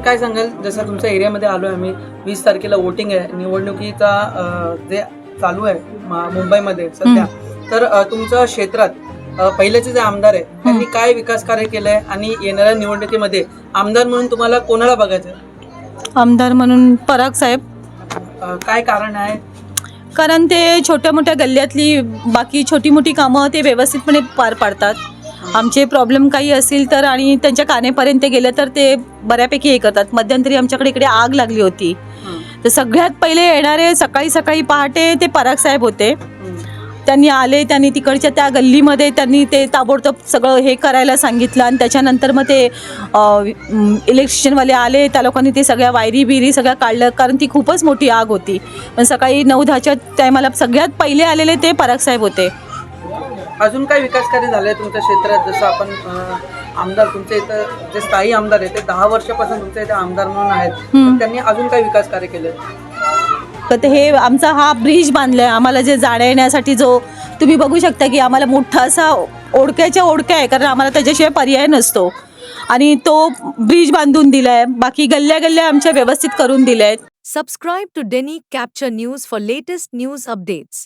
काय सांगाल? जसं तुमच्या एरियामध्ये आलो आहे आम्ही वीस तारखेला वोटिंग आहे निवडणुकीचा जे चालू आहे मुंबईमध्ये सध्या तर तुमच्या क्षेत्रात पहिल्याचे जे आमदार आहे त्यांनी काय विकास कार्य केलंय आणि येणाऱ्या निवडणुकीमध्ये आमदार म्हणून तुम्हाला कोणाला बघायचं आहे? आमदार म्हणून पराग साहेब. काय कारण आहे? कारण ते छोट्या मोठ्या गल्ल्यातली बाकी छोटी मोठी कामं ते व्यवस्थितपणे पार पाडतात. आमचे प्रॉब्लेम काही असतील तर आणि त्यांच्या कानेपर्यंत गेले तर ते बऱ्यापैकी हे करतात. मध्यंतरी आमच्याकडे इकडे आग लागली होती. तर सगळ्यात पहिले येणारे सकाळी सकाळी पहाटे ते पराग साहेब होते. त्यांनी आले त्यांनी तिकडच्या त्या गल्लीमध्ये त्यांनी ते ताबडतोब सगळं हे करायला सांगितलं आणि त्याच्यानंतर मग ते इलेक्शनवाले आले. त्या लोकांनी ते सगळ्या वायरी बिरी सगळ्या काढलं कारण ती खूपच मोठी आग होती. पण सकाळी नऊ दहाच्या टायमाला सगळ्यात पहिले आलेले ते पराग साहेब होते. अजून काय विकास कार्य झालंय तुमच्या क्षेत्रात? जसं आपण आमदार तुमच्या इथं जे स्थायी आमदार आहेत ते दहा वर्षापासून तुमच्या इथे आमदार म्हणून आहेत. त्यांनी अजून काय विकास कार्य केले तर ते हे आमचा हा ब्रिज बांधलाय. आम्हाला जे जाण्या येण्यासाठी जो तुम्ही बघू शकता की आम्हाला मोठा असा ओढक्याच्या ओढक्या आहे कारण आम्हाला त्याच्याशिवाय पर्याय नसतो. आणि तो ब्रिज बांधून दिलाय. बाकी गल्ल्या गल्ल्या आमच्या व्यवस्थित करून दिल्या आहेत Subscribe to Denny Capture News for latest news updates.